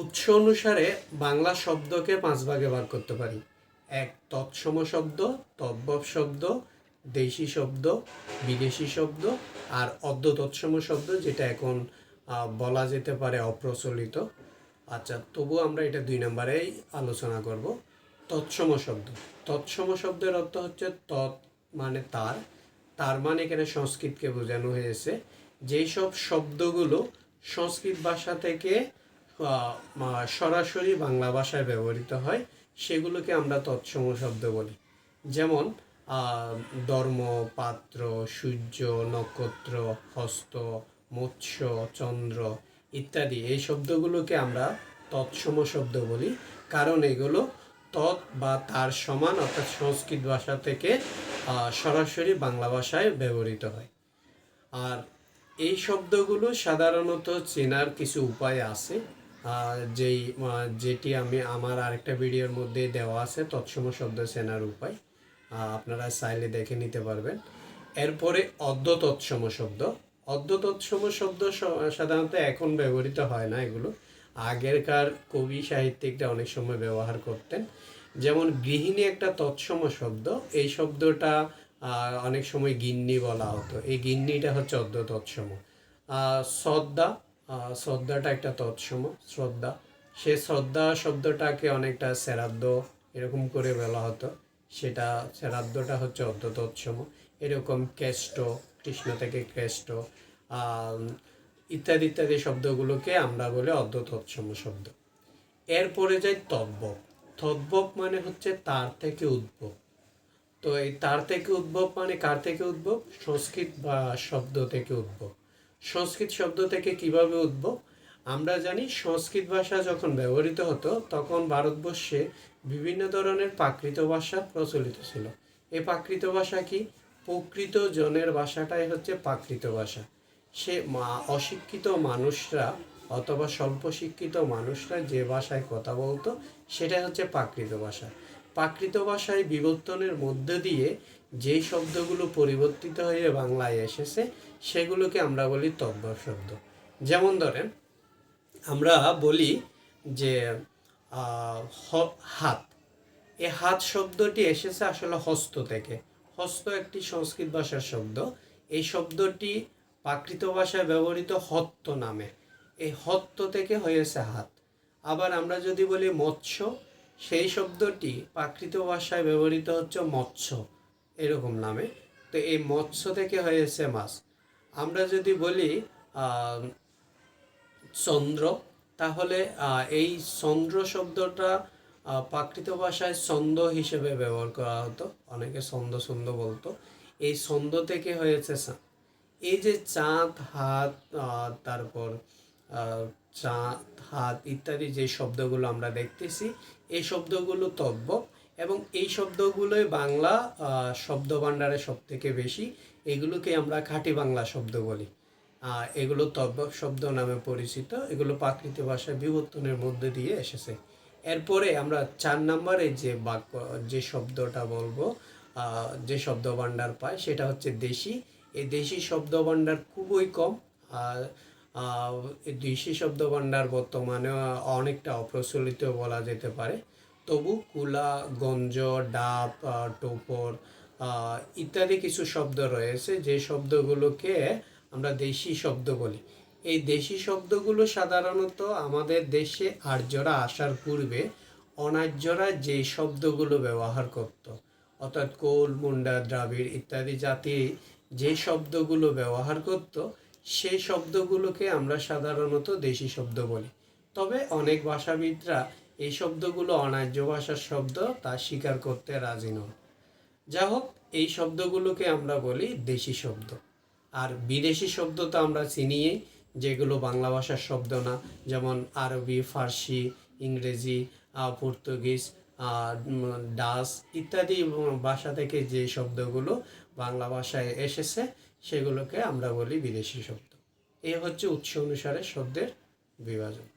উৎস অনুসারে বাংলা শব্দকে পাঁচ ভাগে ভাগ করতে পারি। এক, তৎসম শব্দ, তদ্ভব শব্দ, দেশি শব্দ, বিদেশি শব্দ আর অর্ধ তৎসম শব্দ যেটা এখন বলা যেতে পারে অপ্রচলিত। আচ্ছা তবু আমরা এটা দুই নম্বরেই আলোচনা করব। তৎসম শব্দ। তৎসম শব্দের অর্থ হচ্ছে তৎ মানে তার। তার মানে এখানে সংস্কৃতকে বোঝানো হয়েছে। যেই সব শব্দগুলো সংস্কৃত ভাষা থেকে সরাসরি বাংলা ভাষায় ব্যবহৃত হয়, সেগুলোকে আমরা তৎসম শব্দ বলি। যেমন ধর্ম, পাত্র, সূর্য, নক্ষত্র, হস্ত, মৎস্য, চন্দ্র ইত্যাদি। এই শব্দগুলোকে আমরা তৎসম শব্দ বলি, কারণ এগুলো তৎ বা তার সমান অর্থাৎ সংস্কৃত ভাষা থেকে সরাসরি বাংলা ভাষায় ব্যবহৃত হয়। আর এই শব্দগুলো সাধারণত চেনার কিছু উপায় আছে যেই যেটি আমি আমার আরেকটা ভিডিওর মধ্যে দেওয়া আছে তৎসম শব্দ চেনার উপায়। আপনারা চাইলে দেখে নিতে পারবেন। এরপরে অর্ধ তৎসম শব্দ। অর্ধ তৎসম শব্দ সাধারণত এখন ব্যবহৃত হয় না এগুলো। আগেরকার কবি সাহিত্যিকরা অনেক সময় ব্যবহার করতেন। যেমন গৃহিণী একটা তৎসম শব্দ এই শব্দটা অনেক সময় গিন্নি বলা হতো। এই গিন্নিটা হচ্ছে অর্ধ তৎসম আহ, শ্রদ্ধাটা একটা তৎসম, শ্রদ্ধা। সে শ্রদ্ধা শব্দটাকে অনেকটা শ্রাদ্ধ এরকম করে বলা হতো। সেটা শ্রাদ্ধটা হচ্ছে অর্ধ তৎসম। এরকম কেষ্ট, কৃষ্ণ থেকে কেষ্ট ইত্যাদি ইত্যাদি শব্দগুলোকে আমরা বলি অর্ধ তৎসম শব্দ। এরপরে যাই তদ্ভব। তদ্ভব মানে হচ্ছে তার থেকে উদ্ভব। তো এই তার থেকে উদ্ভব মানে কার থেকে উদ্ভব? সংস্কৃত বা শব্দ থেকে উদ্ভব। সংস্কৃত শব্দ থেকে কীভাবে উদ্ভব আমরা জানি সংস্কৃত ভাষা যখন ব্যবহৃত হতো, তখন ভারতবর্ষে বিভিন্ন ধরনের প্রাকৃত ভাষা প্রচলিত ছিল। এই প্রাকৃত ভাষা কি? প্রকৃত জনের ভাষাটাই হচ্ছে প্রাকৃত ভাষা। সে অশিক্ষিত মানুষরা অথবা স্বল্প শিক্ষিত মানুষরা যে ভাষায় কথা বলতো, সেটাই হচ্ছে প্রাকৃত ভাষা। প্রাকৃত ভাষায় বিবর্তনের মধ্য দিয়ে যে শব্দগুলো পরিবর্তিত হয়ে বাংলায় এসেছে, সেগুলোকে আমরা বলি তদ্ভব শব্দ। যেমন ধরেন, আমরা বলি যে হাত। এই হাত শব্দটি এসেছে আসলে হস্ত থেকে। হস্ত একটি সংস্কৃত ভাষার শব্দ। এই শব্দটি প্রাকৃত ভাষায় ব্যবহৃত হত্ত নামে। এই হত্ত থেকে হয়েছে হাত। আবার আমরা যদি বলি মৎস্য সেই শব্দটি প্রাকৃত ভাষায় ব্যবহৃত হচ্ছে মৎস্য, এরকম নামে। তো এই মৎস্য থেকে হয়েছে মাছ। আমরা যদি বলি চন্দ্র, তাহলে এই চন্দ্র শব্দটা প্রাকৃত ভাষায় ছন্দ হিসেবে ব্যবহার করা হতো। অনেকে ছন্দ ছন্দ বলতো। এই ছন্দ থেকে হয়েছে এই যে চাঁদ, হাত তারপর চাঁদ, হাত ইত্যাদি যে শব্দগুলো আমরা দেখতেছি, এই শব্দগুলো তব্য এবং এই শব্দগুলোই বাংলা শব্দ ভাণ্ডারে সব থেকে বেশি। এগুলোকে আমরা খাঁটি বাংলা শব্দ বলি। এগুলো তদ্ভব শব্দ নামে পরিচিত। এগুলো প্রাকৃত ভাষায় বিবর্তনের মধ্যে দিয়ে এসেছে। এরপরে আমরা চার নম্বরে যে বাক্য, যে শব্দটা বলব যে শব্দ ভাণ্ডার পাই, সেটা হচ্ছে দেশি। এই দেশি শব্দ ভাণ্ডার খুবই কম। আর দেশি শব্দ ভাণ্ডার বর্তমানে অনেকটা অপ্রচলিত বলা যেতে পারে। তবু কুলা, গঞ্জ, ডাব টোপর ইত্যাদি কিছু শব্দ রয়েছে। যে শব্দগুলোকে আমরা দেশি শব্দ বলি। এই দেশি শব্দগুলো সাধারণত আমাদের দেশে আর্যরা আসার পূর্বে অনার্যরা যেই শব্দগুলো ব্যবহার করত, অর্থাৎ কোল, মুন্ডা, দ্রাবিড় ইত্যাদি জাতি যে শব্দগুলো ব্যবহার করত সেই শব্দগুলোকে আমরা সাধারণত দেশি শব্দ বলি। তবে অনেক ভাষাবিদরা এই শব্দগুলো অনার্য ভাষার শব্দ তা স্বীকার করতে রাজি নন। যা হোক, এই শব্দগুলোকে আমরা বলি দেশি শব্দ। আর বিদেশি শব্দ তো আমরা চিনিই, যেগুলো বাংলা ভাষার শব্দ না। যেমন আরবি, ফার্সি, ইংরেজি পর্তুগিজ ডাচ ইত্যাদি ভাষা থেকে যে শব্দগুলো বাংলা ভাষায় এসেছে সেগুলোকে আমরা বলি বিদেশি শব্দ। এ হচ্ছে উৎস অনুসারে শব্দের বিভাজন।